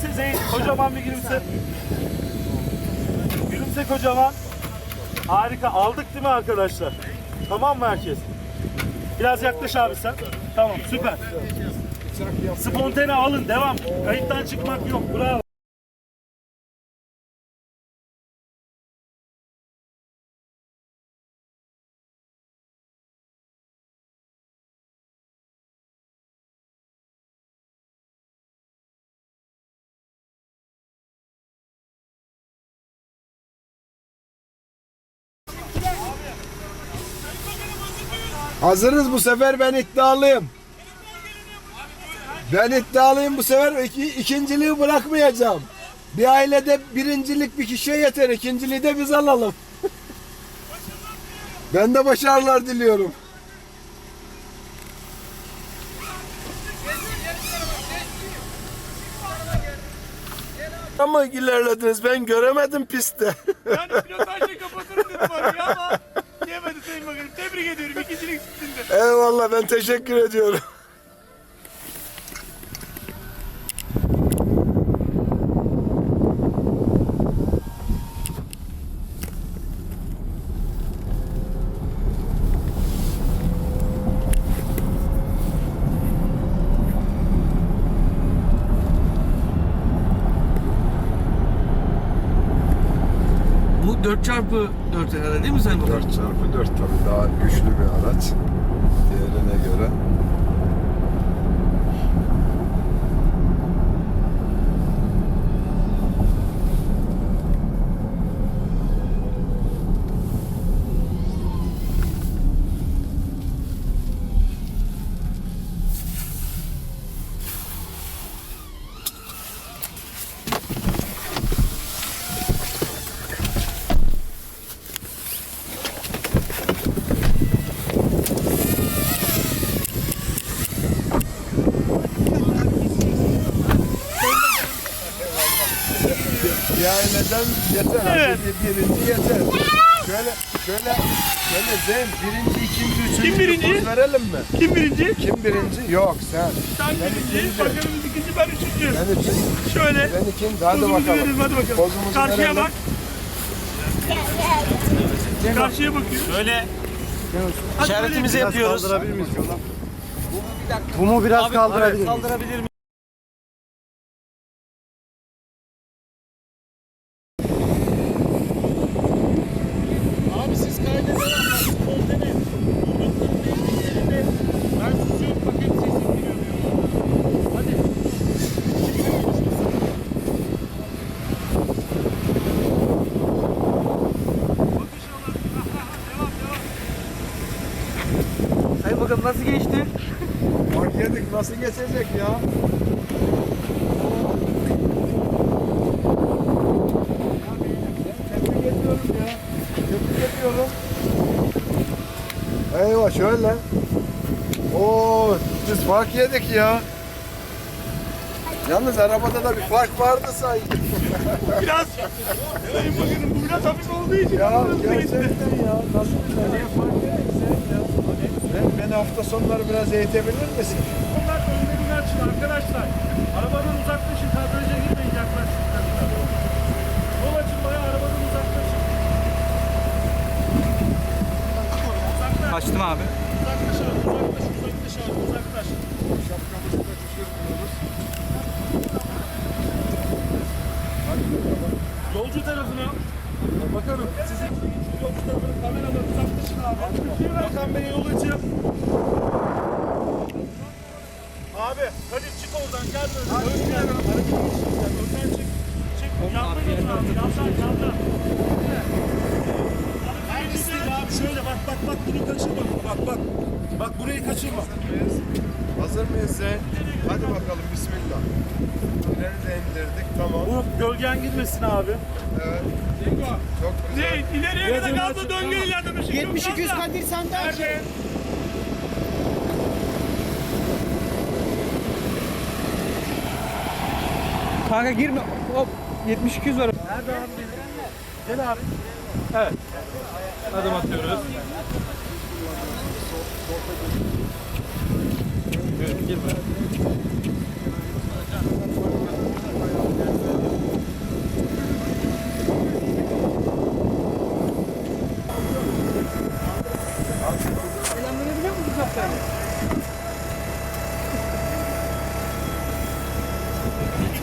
gülümse Zeyn. Kocaman bir gülümse. Gülümse kocaman. Harika. Aldık değil mi arkadaşlar? Tamam mı herkes? Biraz yaklaş abi sen. Tamam süper. Spontane alın devam. Kayıttan çıkmak yok. Bravo. Hazırız bu sefer ben iddialıyım. Ben iddialıyım bu sefer iki, ikinciliği bırakmayacağım. Bir ailede birincilik bir kişiye yeter, ikinciliği de biz alalım. ben de başarılar diliyorum. Ama ilerlediniz ben göremedim pistte. Yani pilotajla kapatırım dedim ama Bakanım. Tebrik ediyorum ikincilik sizin de. Eyvallah ben teşekkür ediyorum. 4 çarpı 4 herhalde değil mi Bakan? 4 çarpı 4 tabii daha güçlü bir araç diğerine göre. Bir aileden yeter. Evet. Bir, birinci yeter. Şöyle şöyle şöyle Zeyn birinci, ikinci, üçüncü Kim birinci? poz verelim mi? Kim birinci? Kim birinci? Yok sen. Sen birinci, bakanımız ikinci, ben üçüncü. Ben üçüncü. Şöyle. Ben ikinci. Hadi Pozumuzu bakalım. verelim, hadi bakalım. Pozumuzu Karşıya verelim. bak. Karşıya bakıyor. Böyle Hadi işaretimizi yapıyoruz. Bu mu biraz kaldırabilir miyim? Kaldırabilir miyim? Abi siz kaydedin ama spontane. Ben susuyorum bakayım sesim geliyor diyor. Hadi. Bakan nasıl geçti? Bak yedik nasıl geçecek ya? Eyvah şöyle. Oo, biz fark yedik ya. Yalnız arabada da bir fark vardı sanki. Biraz. Sayın Bakanım bu biraz hafif olduğu için. Ya gerçekten ya. Nasıl bir nereye fark yedik sen ya? Ben, beni hafta sonları biraz eğitebilir misin? Bunlar önlerinden açın arkadaşlar. Arabadan uzaklaşın. Kadraja girmeyin sonra. Yol açılmaya arabadan uzaklaşın. Uzaklaş. Açtım abi. Uzaklaş abi. Uzaklaş. Uzaklaş abi. Uzaklaş. Şapkamızı da düşürmüyoruz. Yolcu tarafına. Bakalım. Sizin yolcu tarafına kameradan uzaklaşın abi. Bakan Bey yol açın. Abi hadi çık oradan gel böyle. Ön gel. Önden çık. Çık. Yandan olsun abi. Yandan yandan. Hangisi abi şöyle bak bak bak bunu kaçırma. Bak bak. Bak burayı kaçırma. Hazır mıyız? Hadi bakalım bismillah. İleri de indirdik tamam. Bu gölgen girmesin abi. Evet. Çok güzel. Zeyn ileriye kadar açık, döngü. 72 Gazla. Kadir senden Nerede? Kanka girme. Hop. 70 200 var. Nerede abi? Gel abi. Evet. Adım atıyoruz. Girme.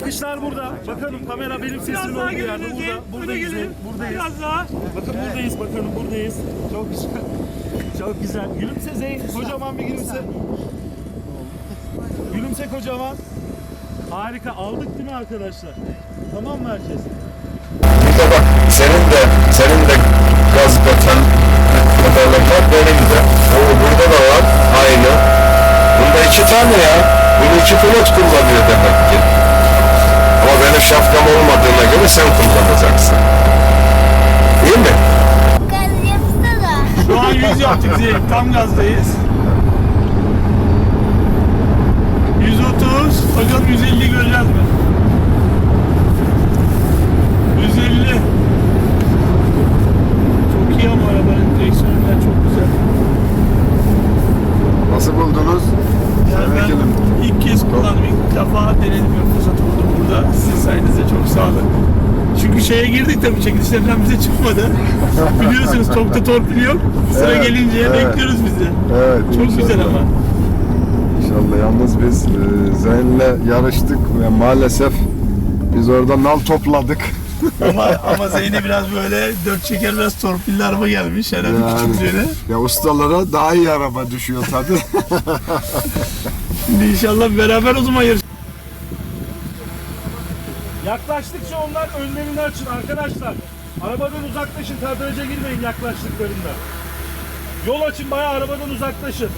Bakışlar burada. Bakalım kamera benim sesimin olduğu yerde. Burada, buradayız. Buradayız. Biraz daha. Bakın buradayız. Bakın buradayız. Çok güzel. Çok güzel. Gülümse Zeyn. Kocaman bir gülümse. Gülümse kocaman. Harika. Aldık değil mi arkadaşlar? Tamam mı herkes? Bir de bak senin de senin de gaz batan motorun var benim de. O burada da var aynı. Bunda iki tane ya. Bunu iki pilot kullanıyor demek ki. Ama benim şapkam olmadığına göre sen kullanacaksın. Değil mi? Gaz yapsana. Şu an 100 yaptık Zeyn. Tam gazdayız. 130. Bakalım 150 göreceğiz mi? 150. Çok iyi ama arabanın direksiyonu falan çok güzel. Nasıl buldunuz? Ben ilk kez kullandım, ilk defa denedim yok fırsat buldum burada. Sizin sayenizde çok sağ olun. Çünkü şeye girdik tabii çekilişler falan bize çıkmadı. Biliyorsunuz çok da torpil yok. Sıra Evet, gelince evet. bekliyoruz biz de. Evet. Çok inşallah. güzel ama. İnşallah. Yalnız biz e, Zeyn'le yarıştık ve maalesef biz orada nal topladık. Ama ama Zeynep biraz böyle dört çeker biraz torpilli araba gelmiş herhalde Yani. küçük böyle. Ya ustalara daha iyi araba düşüyor tabii. Şimdi inşallah beraber o zaman yarış. Yaklaştıkça onlar önlerini açın arkadaşlar. Arabadan uzaklaşın. Kadraja girmeyin yaklaştıklarında. Yol açın bayağı arabadan uzaklaşın.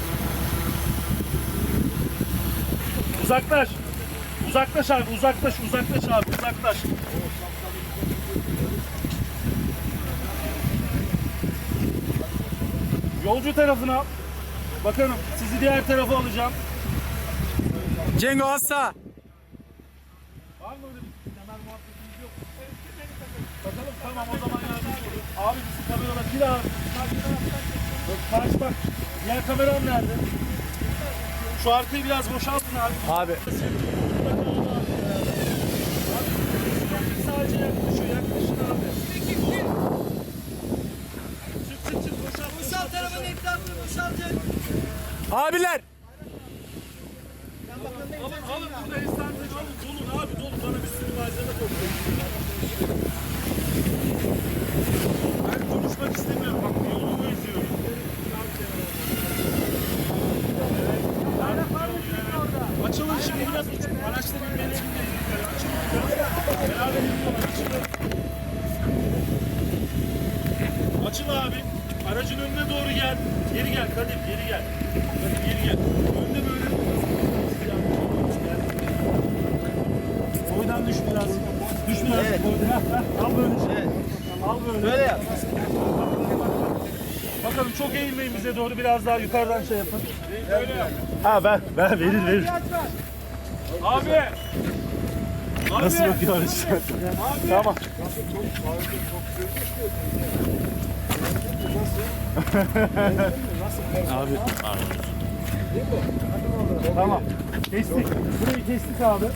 Uzaklaş. Uzaklaş abi uzaklaş uzaklaş abi uzaklaş. Yolcu tarafına al. Bakalım sizi diğer tarafa alacağım. Cengo Assa. Var mı öyle bir temel muhabbetiniz yok? Bakalım tamam o zaman yardımcı olur. Abi bizim kameralar bir abi. Bak, Karşı bak. Diğer kameram nerede? Şu arkayı biraz boşaltın abi. Abi. Sadece yaklaşıyor, yaklaşın abi. Çık çık çık etrafını boşaltın. Abiler. Alın alın burada Aracın önüne doğru gel. Geri gel Kadim. Geri gel. Kadim geri gel. Önde böyle. Boydan düş biraz. Düş biraz. Heh. Al böyle. Al böyle. Böyle yap. Bakalım çok eğilmeyin bize doğru biraz daha yukarıdan şey yapın. Böyle yap. Ha ben, ben verir verir. Abi. Nasıl bakıyorlar işte. Tamam. abi. Tamam. Kestik. Burayı kestik abi.